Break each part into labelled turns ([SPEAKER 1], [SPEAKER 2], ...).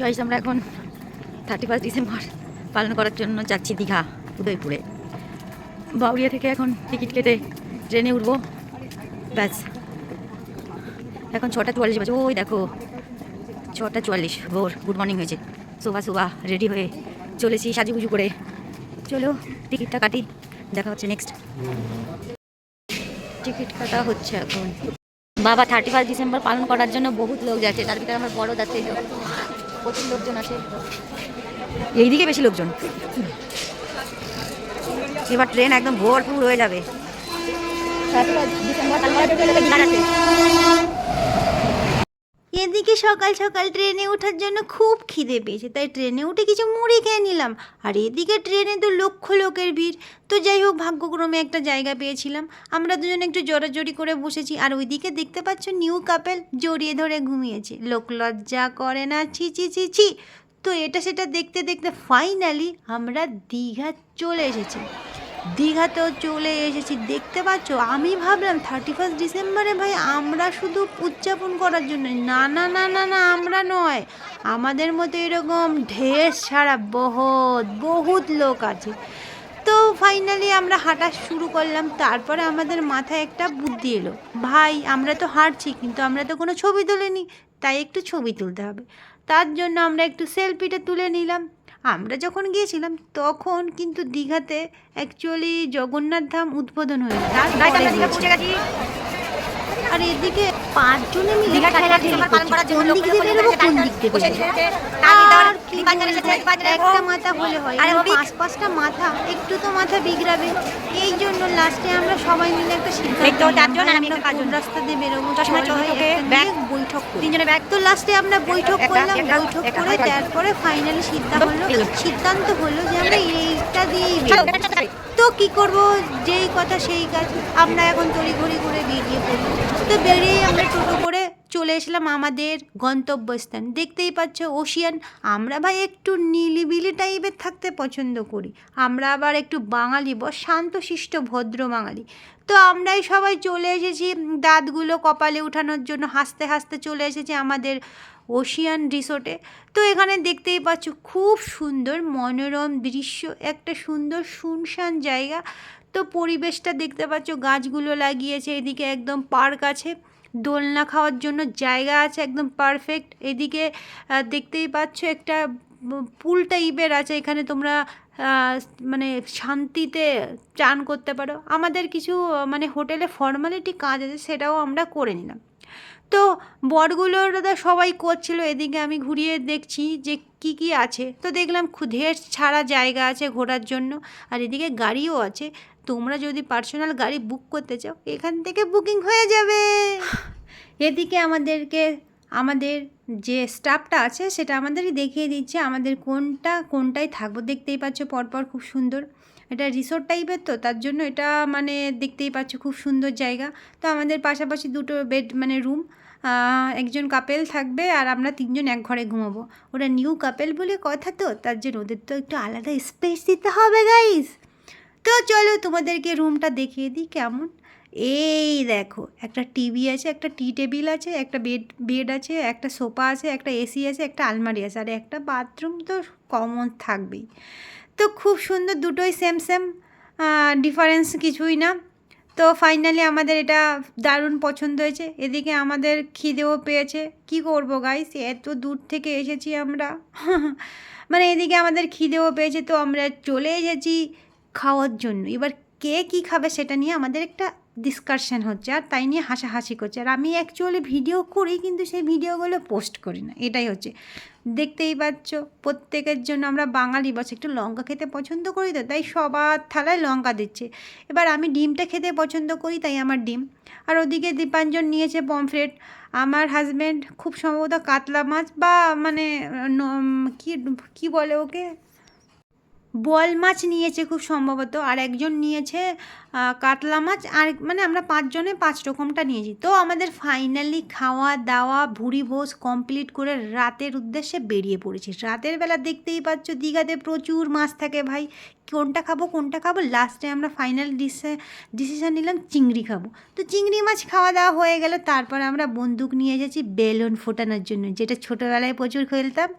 [SPEAKER 1] Guys আমরা এখন thirty first December পালন করার জন্য যাচ্ছি দীঘা, উদয়পুরে। বাউরিয়া থেকে এখন টিকিট কেটে ট্রেনে উঠবো। ব্যাস। এখন ছটা চুয়াল্লিশ বাজে। ওই দেখো, ছটা চুয়াল্লিশ, ভোর গুড মর্নিং হয়েছে। সুবা সুবা রেডি হয়ে চলেছি সাজু সাজুগুজু করে। চলো, টিকিটটা কাটি, দেখা হচ্ছে নেক্সট টিকিট কাটা হচ্ছে এখন। বাবা থার্টি ফার্স্ট ডিসেম্বর পালন করার জন্য বহুত লোক যাচ্ছে, তার ভিতরে আমার বড় যাচ্ছে। প্রচুর লোকজন আসে। এইদিকে বেশি লোকজন। এবার ট্রেন একদম ভরপুর হয়ে যাবে। ডিসেম্বর পালন করার জন্য লোকে দীঘা যাচ্ছে।
[SPEAKER 2] এদিকে সকাল সকাল ট্রেনে ওঠার জন্য খুব খিদে পেয়েছে, তাই ট্রেনে উঠে কিছু মুড়ি খেয়ে নিলাম। আর এদিকে ট্রেনে তো লক্ষ লোকের ভিড়। তো যাই হোক, ভাগ্যক্রমে একটা জায়গা পেয়েছিলাম। আমরা দুজনে একটু জোরাজোরি করে বসেছি। আর ওইদিকে দেখতে পাচ্ছ, নিউ কাপেল জড়িয়ে ধরে ঘুমিয়েছে। লোক লজ্জা করে না, ছি ছি ছি ছি। তো এটা সেটা দেখতে দেখতে ফাইনালি আমরা দীঘা চলে এসেছি। দীঘাতেও চলে এসেছি। দেখতে পাচ্ছ? আমি ভাবলাম থার্টি ফার্স্ট ডিসেম্বরে ভাই আমরা শুধু উদযাপন করার জন্য। না না না না না, আমরা নয়। আমাদের মতো এরকম ঢের ছাড়া বহুত বহুত লোক আছে। তো ফাইনালি আমরা হাঁটা শুরু করলাম। তারপরে আমাদের মাথায় একটা বুদ্ধি এলো। ভাই, আমরা তো হাঁটছি, কিন্তু আমরা তো কোনো ছবি তুলিনি। তাই একটু ছবি তুলতে হবে। তার জন্য আমরা একটু সেলফিটা তুলে নিলাম। আমরা যখন গিয়েছিলাম তখন কিন্তু দীঘাতে অ্যাকচুয়ালি জগন্নাথ ধাম উদ্বোধন হয়েছে
[SPEAKER 1] গাইস আমরা দীঘা
[SPEAKER 2] তারপরে
[SPEAKER 1] পৌঁছে গেছি
[SPEAKER 2] আর এদিকে পাঁচজনে মিলে
[SPEAKER 1] পালন করার জন্য
[SPEAKER 2] কোন দিক দিয়ে কোন দিক দিয়ে
[SPEAKER 1] বসে
[SPEAKER 2] বেরোবো
[SPEAKER 1] বসে
[SPEAKER 2] আর
[SPEAKER 1] আর
[SPEAKER 2] কি
[SPEAKER 1] বাজারে এসেছে,
[SPEAKER 2] বলব,
[SPEAKER 1] বাজারে
[SPEAKER 2] একটা মাথা হলে হয়।
[SPEAKER 1] আরে।
[SPEAKER 2] পাঁচ পাঁচটা মাথা একটু তো মাথা বিগড়াবে। এই জন্য লাস্টে আমরা সবাই মিলে একটা সিদ্ধান্ত রাস্তা দিয়ে বেরোবো? বৈঠক
[SPEAKER 1] তিনজনে ব্যাগ।
[SPEAKER 2] তো লাস্টে আমরা বৈঠক করলাম। বৈঠক করে তারপরে ফাইনালি সিদ্ধান্ত হলো। সিদ্ধান্ত হলো যে আমরা এইটা দিয়েই তো কি করব? যেই কথা সেই কাজ। আমরা এখন তড়িঘড়ি করে বেরিয়ে পড়ি। তো বেরিয়ে আমরা টোটো করে চলে এসলাম আমাদের গন্তব্যস্থান। দেখতেই পাচ্ছ ওশিয়ান। আমরা ভাই একটু নিলিবিলি টাইপের থাকতে পছন্দ করি। আমরা আবার একটু বাঙালি বস শান্তশিষ্ট, ভদ্র বাঙালি। তো আমরাই সবাই চলে এসেছি। দাঁতগুলো কপালে উঠানোর জন্য হাসতে হাসতে চলে এসেছি আমাদের ওশিয়ান রিসোর্টে। তো এখানে দেখতেই পাচ্ছ খুব সুন্দর মনোরম দৃশ্য, একটা সুন্দর শুনশান জায়গা। তো পরিবেশটা দেখতে পাচ্ছ, গাছগুলো লাগিয়েছে, এদিকে একদম পার্ক আছে। দোলনা খাওয়ার জন্য জায়গা আছে, একদম পারফেক্ট। এদিকে দেখতেই পাচ্ছ একটা পুল টাইপের আছে, এখানে তোমরা মানে শান্তিতে চান করতে পারো। আমাদের কিছু মানে হোটেলে ফর্মালিটি কাজ আছে, সেটাও আমরা করে নিলাম। তো বটগুলোর দাদা সবাই করছিল, এদিকে আমি ঘুরিয়ে দেখছি যে কি কি আছে। তো দেখলাম ঢের ছাড়া জায়গা আছে ঘোরার জন্য, আর এদিকে গাড়িও আছে। তোমরা যদি পার্সোনাল গাড়ি বুক করতে চাও, এখান থেকে বুকিং হয়ে যাবে। এদিকে আমাদেরকে, আমাদের যে স্টাফটা আছে, সেটা আমাদেরই দেখিয়ে দিচ্ছে আমাদের কোনটা, কোনটায় থাকব। দেখতেই পাচ্ছ পরপর খুব সুন্দর। এটা রিসোর্ট টাইপের তো, তার জন্য এটা মানে দেখতেই পাচ্ছ খুব সুন্দর জায়গা। তো আমাদের পাশাপাশি দুটো বেড মানে রুম একজন কাপেল থাকবে আর আমরা তিনজন এক ঘরে ঘুমাবো। ওরা নিউ কাপেল বলে কথা তো, তার জন্য ওদের তো একটু আলাদা স্পেস দিতে হবে গাইস তো চলো তোমাদেরকে রুমটা দেখিয়ে দিই কেমন। এই দেখো, একটা টিভি আছে, একটা টি টেবিল আছে, একটা বেড বেড আছে, একটা সোফা আছে, একটা এসি আছে, একটা আলমারি আছে, আর একটা বাথরুম তো কমন থাকবেই। তো খুব সুন্দর দুটোই সেম সেম ডিফারেন্স কিছুই না। তো ফাইনালি আমাদের এটা দারুণ পছন্দ হয়েছে। এদিকে আমাদের খিদেও পেয়েছে। কি করব গাইস এত দূর থেকে এসেছি আমরা। মানে এদিকে আমাদের খিদেও পেয়েছে তো আমরা চলে এসেছি খাওয়ার জন্য। এবার কে কি খাবে সেটা নিয়ে আমাদের একটা ডিসকাশন হচ্ছে আর তাই নিয়ে হাসাহাসি করছে। আর আমি অ্যাকচুয়ালি ভিডিও করি কিন্তু সেই ভিডিওগুলো পোস্ট করি না। এটাই হচ্ছে। দেখতেই পাচ্ছ, প্রত্যেকের জন্য আমরা বাঙালি বসে একটু লঙ্কা খেতে পছন্দ করি তো, তাই সবার থালায় লঙ্কা দিচ্ছে। এবার আমি ডিমটা খেতে পছন্দ করি, তাই আমার ডিম। আর ওদিকে দীপাঞ্জন নিয়েছে পমফ্রেট। আমার হাজব্যান্ড খুব সম্ভবত কাতলা মাছ বা মানে কি কি বলে ওকে? বোয়াল মাছ নিয়েছে খুব সম্ভবত, আর একজন নিয়েছে কাতলা মাছ, আর মানে আমরা পাঁচজনে পাঁচ রকমটা নিয়েছি। তো আমাদের ফাইনালি খাওয়া দাওয়া ভুড়ি ভোজ কমপ্লিট করে রাতের উদ্দেশ্যে বেরিয়ে পড়েছি। রাতের বেলা দেখতেই পাচ্ছ দীঘাতে প্রচুর মাছ থাকে ভাই। কোনটা খাব কোনটা খাব লাস্টে আমরা ফাইনাল ডিসিশন নিলাম চিংড়ি খাব। তো চিংড়ি মাছ খাওয়া দাওয়া হয়ে গেল, তারপর আমরা বন্দুক নিয়ে এসেছি বেলুন ফোটানোর জন্য, যেটা ছোটোবেলায় প্রচুর খেলতাম।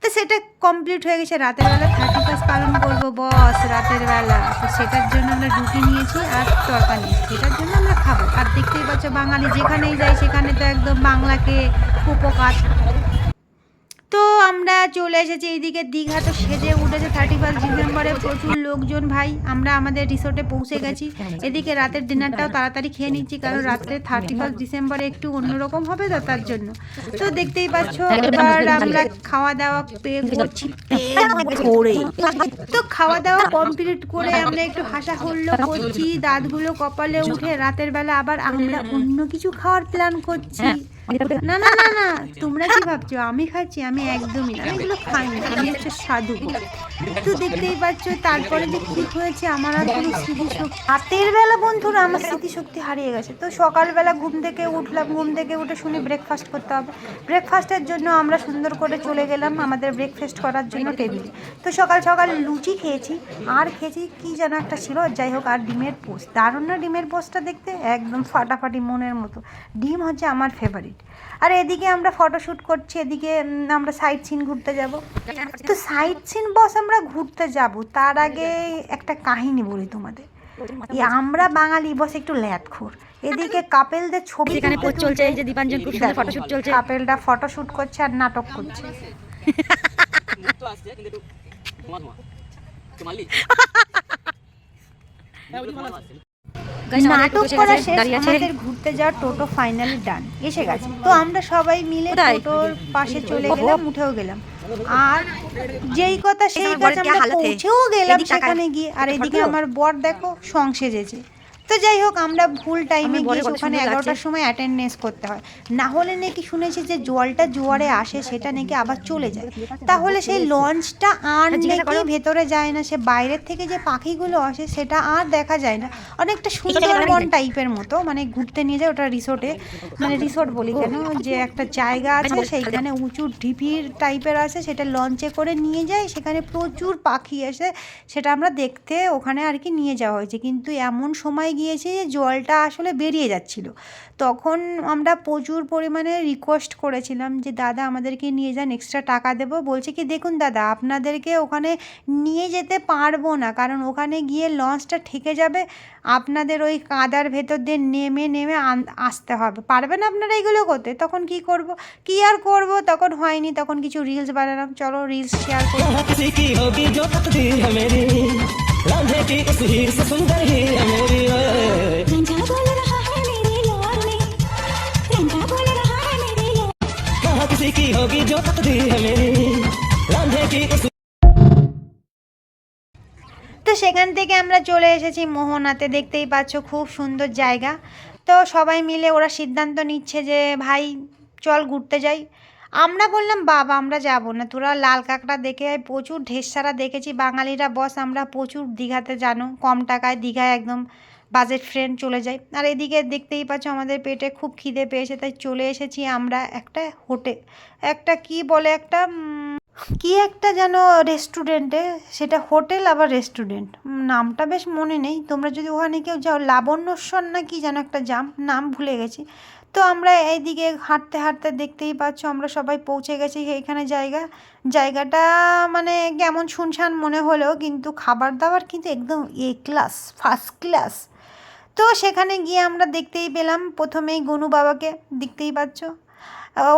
[SPEAKER 2] তো সেটা কমপ্লিট হয়ে গেছে, রাতের বেলা থার্টি ফার্স্ট পালন করব বস রাতের বেলা। তো সেটার জন্য আমরা রুটি নিয়েছি আর তরকা নিয়েছি, সেটার জন্য আমরা খাব। আর দেখতেই পাচ্ছ বাঙালি যেখানেই যাই সেখানে তো একদম বাংলাকে উপকার। তো আমরা চলে এসেছি, এইদিকে দীঘা তো সেজে উঠেছে থার্টি ফার্স্ট ডিসেম্বরে প্রচুর লোকজন ভাই, আমরা আমাদের রিসোর্টে পৌঁছে গেছি। এদিকে রাতের ডিনারটাও তাড়াতাড়ি খেয়ে নিচ্ছি, কারণ রাত্রে থার্টি ফার্স্ট ডিসেম্বরে একটু অন্যরকম হবে তো তার জন্য। তো দেখতেই পাচ্ছ, এবার আমরা খাওয়া দাওয়া পেয়ে করছি তো খাওয়া দাওয়া কমপ্লিট করে আমরা একটু হাসা হল্লো করছি, দাঁতগুলো কপালে উঠে রাতের বেলা আবার আমরা অন্য কিছু খাওয়ার প্ল্যান করছি। না না তোমরা কি ভাবছ? আমি খাচ্ছি, আমি একদমই না। এগুলো খাই না আমি হচ্ছে সাধু তো দেখতেই পাচ্ছ, তারপরে যে কি হয়েছে, আমার আর কোনো স্মৃতিশক্তি রাতের বেলা বন্ধুরা, আমার স্মৃতিশক্তি হারিয়ে গেছে। তো সকালবেলা ঘুম থেকে উঠলাম। ঘুম থেকে উঠে শুনি ব্রেকফাস্ট করতে হবে। ব্রেকফাস্টের জন্য আমরা সুন্দর করে চলে গেলাম আমাদের ব্রেকফাস্ট করার জন্য টেবিলে তো সকাল সকাল লুচি খেয়েছি, আর খেয়েছি কি যেন একটা ছিল। যাই হোক, আর ডিমের পোস্ট দারুণ না ডিমের পোস্টটা দেখতে? একদম ফাটাফাটি মনের মতো। ডিম হচ্ছে আমার ফেভারিট আর এদিকে আমরা ফটোশ্যুট করছি এদিকে আমরা সাইট সিন ঘুরতে যাব। তো সাইট সিন বস আমরা ঘুরতে যাব তার আগে একটা কাহিনী বলি তোমাদের। আমরা বাঙালি বস একটু ল্যাদখোর এদিকে কাপেলদের ছবি
[SPEAKER 1] পোস্ট চলছে এই যে দীপাঞ্জন খুব সুন্দর ফটোশুট চলছে।
[SPEAKER 2] কাপেলটা ফটোশ্যুট করছে আর নাটক করছে।
[SPEAKER 3] তো
[SPEAKER 2] নাটক করা শেষ আমাদের ঘুরতে যাওয়ার টোটো ফাইনালি ডান এসে গেছে। তো আমরা সবাই মিলে টোটোর পাশে চলে গেলাম উঠেও গেলাম। আর যেই কথা সেই কথা আমরা পৌঁছেও গেলাম সেখানে গিয়ে। আর এদিকে আমার বর দেখো সং সেজেছে। তো যাই হোক আমরা ভুল টাইমে
[SPEAKER 1] কত
[SPEAKER 2] ওখানে এগারোটার সময় অ্যাটেন্ডেন্স করতে হয়। না হলে নাকি শুনেছি যে জলটা জোয়ারে আসে সেটা নাকি আবার চলে যায়। তাহলে সেই লঞ্চটা আর নাকি ভেতরে যায় না সে বাইরের থেকে যে পাখিগুলো আসে সেটা আর দেখা যায় না। অনেকটা সুন্দরবন টাইপের মতো মানে ঘুরতে নিয়ে যায় ওটা রিসোর্টে মানে রিসোর্ট বলি কেন যে একটা জায়গা আছে সেইখানে উঁচু ঢিপির টাইপের আছে সেটা লঞ্চে করে নিয়ে যায় সেখানে প্রচুর পাখি আসে সেটা আমরা দেখতে ওখানে আর কি নিয়ে যাওয়া হয়েছে। কিন্তু এমন সময় গিয়েছে যে জলটা আসলে বেরিয়ে যাচ্ছিল। তখন আমরা প্রচুর পরিমাণে রিকোয়েস্ট করেছিলাম যে, দাদা, আমাদেরকে নিয়ে যান এক্সট্রা টাকা দেবো। বলছে কি, দেখুন দাদা, আপনাদেরকে ওখানে নিয়ে যেতে পারব না, কারণ ওখানে গিয়ে লঞ্চটা ঠেকে যাবে। আপনাদের ওই কাদার ভেতর দিয়ে নেমে নেমে আসতে হবে। পারবেন আপনারা এগুলো করতে? তখন কি করব, কি আর করব? তখন হয়নি, তখন কিছু রিলস বানালাম। চলো রিলস শেয়ার করি।
[SPEAKER 4] किसी की होगी जो तकदीर है मेरी रांझे की इस हीर से सुंदर ही है मेरी ओए।
[SPEAKER 5] रंझा बोल रहा है मेरे यार ने रंझा बोल रहा है मेरे यार
[SPEAKER 4] कहाँ किसी की होगी जो तकदीर है मेरी रांझे की इस
[SPEAKER 2] তো সেখান থেকে আমরা চলে এসেছি মোহনাতে দেখতেই পাচ্ছ খুব সুন্দর জায়গা তো সবাই মিলে ওরা সিদ্ধান্ত নিচ্ছে যে ভাই চল ঘুরতে যাই আমরা বললাম, বাবা, আমরা যাব না। তোরা লাল কাঁকড়া দেখে প্রচুর ঢেসারা দেখেছি। বাঙালিরা, বস, আমরা প্রচুর দীঘাতে জানো। কম টাকায় দীঘায় একদম বাজেট ফ্রেন্ড চলে যাই। আর এদিকে দেখতেই পাচ্ছ, আমাদের পেটে খুব খিদে পেয়েছে, তাই চলে এসেছি আমরা একটা হোটেল একটা কি বলে একটা কি একটা যেন রেস্টুরেন্টে সেটা হোটেল, আবার রেস্টুরেন্ট নামটা বেশ মনে নেই। তোমরা যদি ওখানে কেউ যাও, লাবণ্যস্বর না কি যেন একটা জাম, নাম ভুলে গেছি। তো আমরা এইদিকে হাঁটতে হাঁটতে দেখতেই পাচ্ছ আমরা সবাই পৌঁছে গেছি এইখানে জায়গা। জায়গাটা মানে কেমন শুনশান মনে হলেও কিন্তু খাবার দাবার কিন্তু একদম এ ক্লাস, ফার্স্ট ক্লাস। তো সেখানে গিয়ে আমরা দেখতেই পেলাম প্রথমেই গনু বাবাকে দেখতেই পাচ্ছ।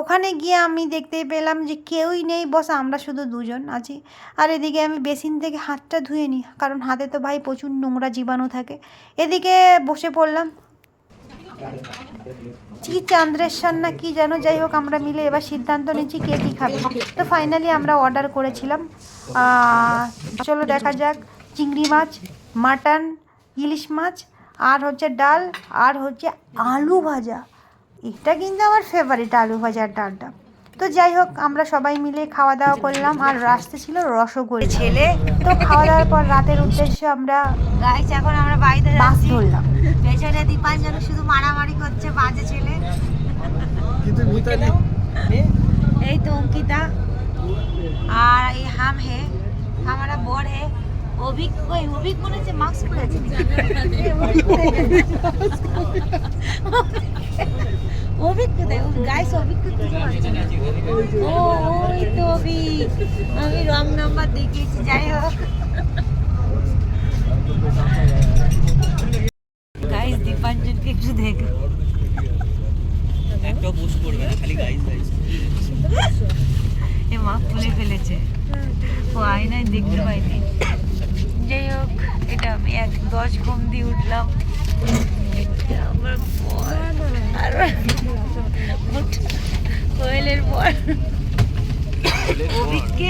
[SPEAKER 2] ওখানে গিয়ে আমি দেখতেই পেলাম যে কেউই নেই, বস আমরা শুধু দুজন আছি। আর এদিকে আমি বেসিন থেকে হাতটা ধুয়ে নিই, কারণ হাতে তো ভাই প্রচুর নোংরা জীবাণু থাকে। এদিকে বসে পড়লাম। কি চান্দ্রেশ্বর না কি যেন, যাই হোক, আমরা মিলে এবার সিদ্ধান্ত নিচ্ছি কে কী খাবে। তো ফাইনালি আমরা অর্ডার করেছিলাম চলো দেখা যাক, চিংড়ি মাছ, মাটন, ইলিশ মাছ, আর হচ্ছে ডাল, আর হচ্ছে আলু ভাজা। এটা কিন্তু আমার ফেভারিট আলু ভাজার ডালটা। তো যাই হোক আমরা সবাই মিলে খাওয়া দাওয়া করলাম আর রাস্তে ছিল রসগোল্লা। ছেলে তো খাওয়া দাওয়ার পর রাতের উদ্দেশ্যে আমরা
[SPEAKER 6] গাইস এখন আমরা বাড়িতে
[SPEAKER 2] বাস ধরলাম।
[SPEAKER 6] পেছনে দীপাঞ্জন শুধু মারামারি করছে বাজে ছেলে। কিন্তু ভিতরে এই তো অঙ্কিতা আর এই হাম হে হামারা বড় হে।
[SPEAKER 1] অভিক কই অভিক মনে হচ্ছে মাস্ক পরে আছে অভিক কোথায় গাইস অভিক ও ওই তো অভিক আমি রং নাম্বার দেখিয়েছি যাই হোক। গাইস দীপাঞ্জনকে একটু দেখো।
[SPEAKER 7] একটাও পোস্ট করবে না খালি গাইজ গাইজ
[SPEAKER 1] এ মা খুলে ফেলেছে। ও আয়নায় দেখতে পাইনি। যাই হোক এটা আমি এক দশ ঘুম দিয়ে উঠলাম। আমার আর লাগছে দেখতে।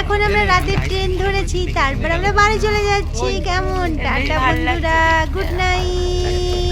[SPEAKER 2] এখন আমরা রাতের ট্রেন ধরেছি তারপর আমরা বাড়ি চলে যাচ্ছি। কেমন? টাটা বন্ধুরা গুড নাইট।